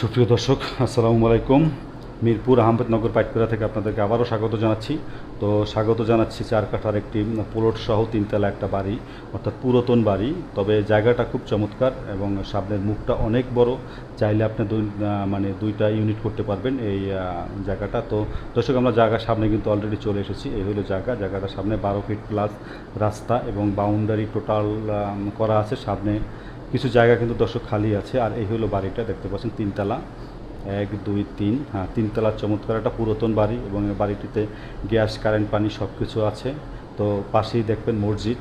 সুপ্রিয় দর্শক, আসসালামু আলাইকুম। মিরপুর আহমেদনগর পাইটপুরা থেকে আপনাদেরকে আবারও স্বাগত জানাচ্ছি। তো স্বাগত জানাচ্ছি চার কাঠার একটি প্লট সহ তিনতলা একটা বাড়ি, অর্থাৎ পুরাতন বাড়ি। তবে জায়গাটা খুব চমৎকার এবং সামনের মুখটা অনেক বড়। চাইলে আপনি দুই মানে দুইটা ইউনিট করতে পারবেন এই জায়গাটা। তো দর্শক, আমরা জায়গার সামনে কিন্তু অলরেডি চলে এসেছি। এই হলো জায়গা। জায়গাটার সামনে বারো ফিট প্লাস রাস্তা এবং বাউন্ডারি টোটাল করা আছে। সামনে কিছু জায়গা কিন্তু দর্শক খালি আছে, আর এই হলো বাড়িটা, দেখতে পাচ্ছেন, তিনতলা। এক, দুই, তিন হ্যাঁ তিনতলার চমৎকার একটা পুরাতন বাড়ি এবং বাড়িটিতে গ্যাস, কারেন্ট, পানি সব কিছু আছে। তো পাশেই দেখবেন মসজিদ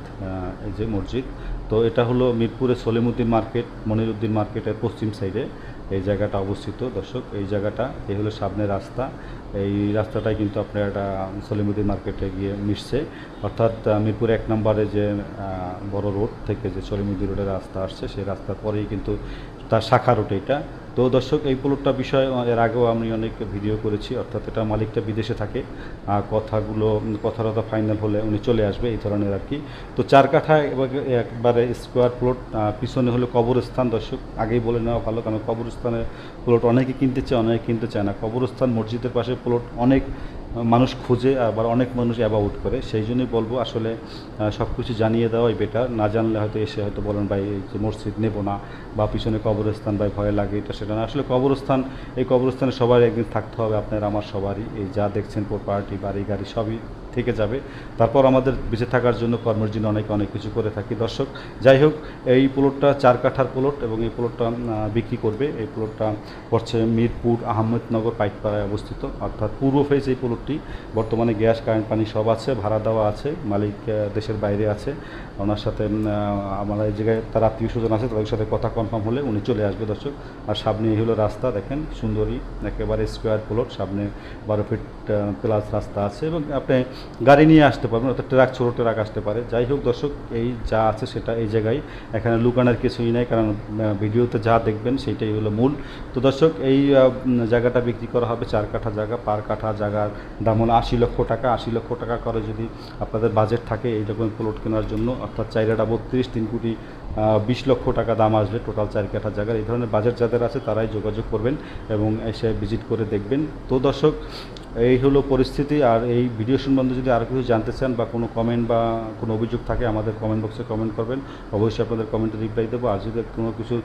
এই যে মসজিদ। তো এটা হলো মিরপুরে সলিমুদ্দিন মার্কেট, মনিরুদ্দিন মার্কেটের পশ্চিম সাইডে। এই জায়গাটা অবস্থিত। দর্শক, এই জায়গাটা, এই হলো সামনে রাস্তা। এই রাস্তাটাই কিন্তু আপনার একটা সলিমুদ্দিন মার্কেটে গিয়ে মিশছে। অর্থাৎ মিরপুর এক নম্বরে যে বড় রোড থেকে যে সলিমুদ্দিন রোডের রাস্তা আসছে, সেই রাস্তার পরেই কিন্তু তার শাখা রোড এটা। তো দর্শক, এই প্লটটা বিষয়ে এর আগেও আমি অনেক ভিডিও করেছি, অর্থাৎ এটা মালিকটা বিদেশে থাকে কথাগুলো, কথাটা ফাইনাল হলে উনি চলে আসবে, এই ধরনের আর কি। তো চার কাঠা একবারে স্কোয়ার প্লট পিছনে হলো কবরস্থান, দর্শক, আগেই বলে নেওয়া ভালো, কারণ কবরস্থানের প্লট অনেকে কিনতে চায়, অনেকে কিনতে চায় না। কবরস্থান মসজিদের পাশে প্লট অনেক মানুষ খুঁজে আবার অনেক মানুষ অ্যাবাউট করে। সেই জন্যই বলব আসলে সব কিছু জানিয়ে দেওয়াই বেটার না জানলে হয়তো এসে হয়তো বলেন, ভাই, এই যে মসজিদ নেব না বা পিছনে কবরস্থান, ভাই, ভয় লাগে এটা, সেটা না। আসলে কবরস্থান, এই কবরস্থানে সবার একদিন থাকতে হবে আপনার, আমার সবারই। এই যা দেখছেন প্রপার্টি বাড়ি, গাড়ি, সবই থেকে যাবে। তারপর আমাদের বেঁচে থাকার জন্য কর্মের জন্য অনেক অনেক কিছু করে থাকি। দর্শক, যাই হোক, এই প্লটটা চার কাঠার প্লট এবং এই প্লটটা বিক্রি করবে। এই প্লটটা পড়ছে মিরপুর আহমেদনগর পাইকপাড়ায় অবস্থিত। অর্থাৎ পূর্ব ফেজ এই প্লটটি। বর্তমানে গ্যাস, কারেন্ট, পানি সব আছে, ভাড়া দেওয়া আছে, মালিক দেশের বাইরে আছে। ওনার সাথে আমার এই জায়গায় তার আত্মীয় স্বজন আছে, তাদের সাথে কথা কনফার্ম হলে উনি চলে আসবে দর্শক। আর সামনে এই হলো রাস্তা, দেখেন, সুন্দরী, একেবারে স্কোয়ার প্লট। সামনে বারো ফিট প্লাস রাস্তা আছে এবং আপনি গাড়ি নিয়ে আসতে পারবেন, অর্থাৎ ট্রাক, ছোটো ট্রাক আসতে পারে। যাই হোক দর্শক, এই যা আছে সেটা এই জায়গায়। এখানে লুকানোর কিছুই নাই, কারণ ভিডিওতে যা দেখবেন সেইটাই হলো মূল। তো দর্শক, এই জায়গাটা বিক্রি করা হবে চার কাঠা জায়গা, পার কাঠা জায়গার দাম হলো আশি লক্ষ টাকা। আশি লক্ষ টাকা করে যদি আপনাদের বাজেট থাকে, এই রকম প্লট কেনার জন্য, অর্থাৎ চাইরাটা বত্রিশ, তিন কোটি বিশ লক্ষ টাকা দাম আসবে টোটাল চার কাঠা জায়গার। এই ধরনের বাজেট যাদের আছে তারাই যোগাযোগ করবেন এবং এসে ভিজিট করে দেখবেন। তো দর্শক এই হলো পরিস্থিতি। আর এই ভিডিও সম্বন্ধে যদি আরও কিছু জানতে চান বা কোনো কমেন্ট বা কোনো অভিযোগ থাকে, আমাদের কমেন্ট বক্সে কমেন্ট করবেন। অবশ্যই আপনাদের কমেন্টে রিপ্লাই দেবো। আর যদি কোনো কিছু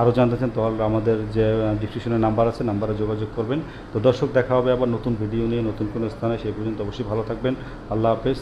আরও জানতে চান, তাহলে আমাদের যে ডিসক্রিপশনের নাম্বার আছে নাম্বারে যোগাযোগ করবেন। তো দর্শক, দেখা হবে আবার নতুন ভিডিও নিয়ে, নতুন কোনো স্থানে। সেই পর্যন্ত অবশ্যই ভালো থাকবেন। আল্লাহ হাফেজ।